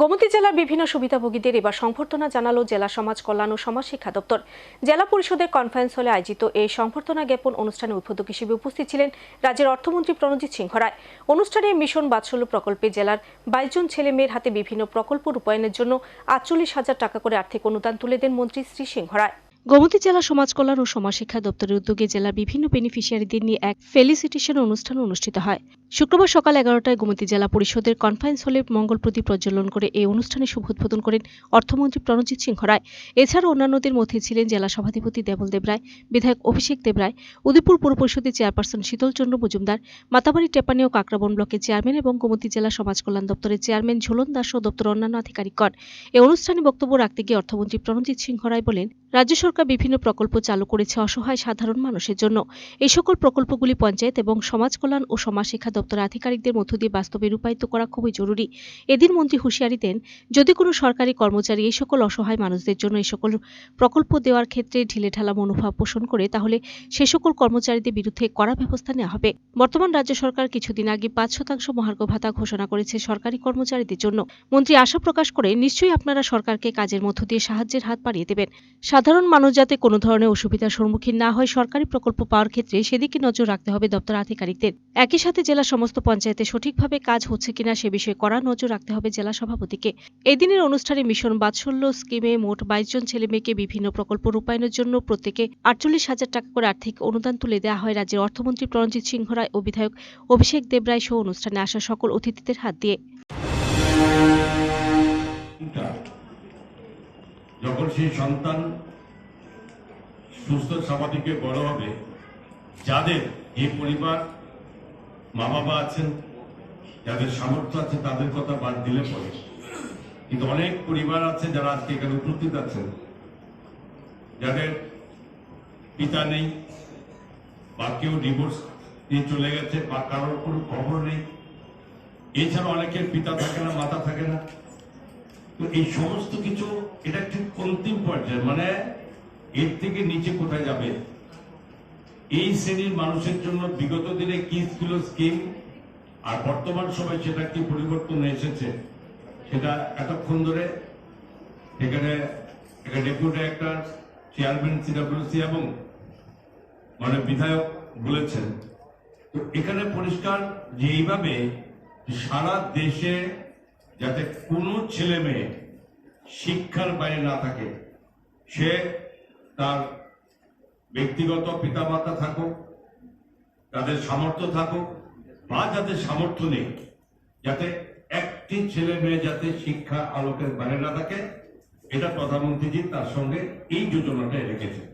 গোমতী জেলার বিভিন্ন সুবিধাভোগীদের এবার সংবর্ধনা জানালো জেলা সমাজ কল্যাণ ও সমাজ শিক্ষা দপ্তর। জেলা পরিষদের কনফারেন্স হলে আয়োজিত এই সংবর্ধনা জ্ঞাপন অনুষ্ঠানে উদ্বোধক হিসেবে উপস্থিত ছিলেন রাজ্যের অর্থমন্ত্রী প্রণজিৎ সিংহ রায় অনুষ্ঠানে মিশন বাৎসল্য প্রকল্পে জেলার বাইশ জন ছেলে মেয়ের হাতে বিভিন্ন প্রকল্প রূপায়ণের জন্য আটচল্লিশ হাজার টাকা করে আর্থিক অনুদান তুলে দেন মন্ত্রী শ্রী সিংহ রায় গোমতী জেলা সমাজ কল্যাণ ও সমাজ শিক্ষা দপ্তরের উদ্যোগে জেলার বিভিন্ন বেনিফিশিয়ারিদের নিয়ে এক ফেলিসিটেশন অনুষ্ঠান অনুষ্ঠিত হয়। শুক্রবার সকাল এগারোটায় গোমতী জেলা পরিষদের কনফারেন্স হলে মঙ্গল প্রদীপ প্রজ্বলন করে এই অনুষ্ঠানে শুভ উদ্বোধন করেন অর্থমন্ত্রী প্রণজিৎ সিংহ রায়। এছাড়া অন্যান্যদের মধ্যে ছিলেন জেলা সভাধিপতি দেবল রায়, বিধায়ক অভিষেক দেবরায় উদয়পুর পুর পরিষদের চেয়ারপারসন শীতলচন্দ্র মজুমদার, মাতাবাড়ি টেপানি ও কাকরাবন ব্লকের চেয়ারম্যান এবং গোমতী জেলা সমাজ কল্যাণ দপ্তরের চেয়ারম্যান ঝোলন দাস ও দপ্তর অন্যান্য আধিকারিকগণ। এই অনুষ্ঠানে বক্তব্য রাখতে গিয়ে অর্থমন্ত্রী প্রণজিৎ সিংহ রায় বলেন, রাজ্য সরকার বিভিন্ন প্রকল্প চালু করেছে অসহায় সাধারণ মানুষের জন্য। এই সকল প্রকল্পগুলি পঞ্চায়েত এবং সমাজ কল্যাণ ও সমাজ শিক্ষা দপ্তরের আধিকারিকদের মধ্য দিয়ে বাস্তবে রূপায়িত করা খুবই জরুরি। এদিন মন্ত্রী হুঁশিয়ারি দেন, যদি কোনো সরকারি কর্মচারী এই সকল অসহায় মানুষদের জন্য এই সকল প্রকল্প দেওয়ার ক্ষেত্রে ঢিলেঢালা মনোভাব পোষণ করে, তাহলে সে সকল কর্মচারীদের বিরুদ্ধে কড়া ব্যবস্থা নেওয়া হবে। বর্তমান রাজ্য সরকার কিছুদিন আগে পাঁচ শতাংশ মহার্ঘ ভাতা ঘোষণা করেছে সরকারি কর্মচারীদের জন্য। মন্ত্রী আশা প্রকাশ করে, নিশ্চয়ই আপনারা সরকারকে কাজের মধ্য দিয়ে সাহায্যের হাত বাড়িয়ে দেবেন। সাধারণ মানুষ যাতে কোনো ধরনের অসুবিধার সম্মুখীন না হয় সরকারি প্রকল্প পাওয়ার ক্ষেত্রে সেদিকে নজর রাখতে হবে দপ্তর আধিকারিকদের। একই সাথে জেলার সমস্ত পঞ্চায়েতে সঠিকভাবে কাজ হচ্ছে কিনা সে বিষয়ে কড়া নজর রাখতে হবে জেলা সভাপতিকে। এদিনের অনুষ্ঠানে মিশন বাৎসল্য স্কিমে মোট বাইশ জন ছেলে মেয়েকে বিভিন্ন প্রকল্প রূপায়ণের জন্য প্রত্যেকে আটচল্লিশ হাজার টাকা করে আর্থিক অনুদান তুলে দেওয়া হয় রাজ্যের অর্থমন্ত্রী প্রণজিৎ সিংহ রায় ও বিধায়ক অভিষেক দেবরায় সহ অনুষ্ঠানে আসা সকল অতিথিদের হাত দিয়ে। যখন সেই সন্তান সুস্থ স্বাভাবিকে বড় হবে, যাদের এই পরিবার মা বাবা আছেন, যাদের সামর্থ্য আছে তাদের কথা বাদ দিলে পরে। কিন্তু অনেক পরিবার আছে যারা আজকে এখানে উপস্থিত আছেন। যাদের পিতা নেই, বা কেউ ডিভোর্স নিয়ে চলে গেছে, বা কারোর কোনো খবর নেই। এছাড়া অনেকের পিতা থাকে না, মাতা থাকে না। তো এই সমস্ত কিছু, এটা ঠিক অন্তিম পর্যায়ে। মানে এর থেকে নিচে কোথায় যাবে? এই শ্রেণির মানুষের জন্য বিগত দিনে কি ছিল স্কিম, আর বর্তমান সময় সেটা কি পরিবর্তন এসেছে, সেটা এতক্ষণ ধরে এখানে ডেপুটি একটা চেয়ারম্যান সিডাব্লিউসি এবং মানে বিধায়ক বলেছেন। তো এখানে পরিষ্কার যে এইভাবে সারা দেশে যাতে কোনো ছেলে মেয়ে শিক্ষার বাইরে না থাকে, সে তার ব্যক্তিগত পিতামাতা থাকুক, তাদের সামর্থ্য থাকুক, বা যাদের সামর্থ্য নেই, যাতে একটি ছেলে মেয়ে যাতে শিক্ষা আলোকের বাইরে না থাকে, এটা প্রধানমন্ত্রীজি তার সঙ্গে এই যোজনাটা রেখেছেন।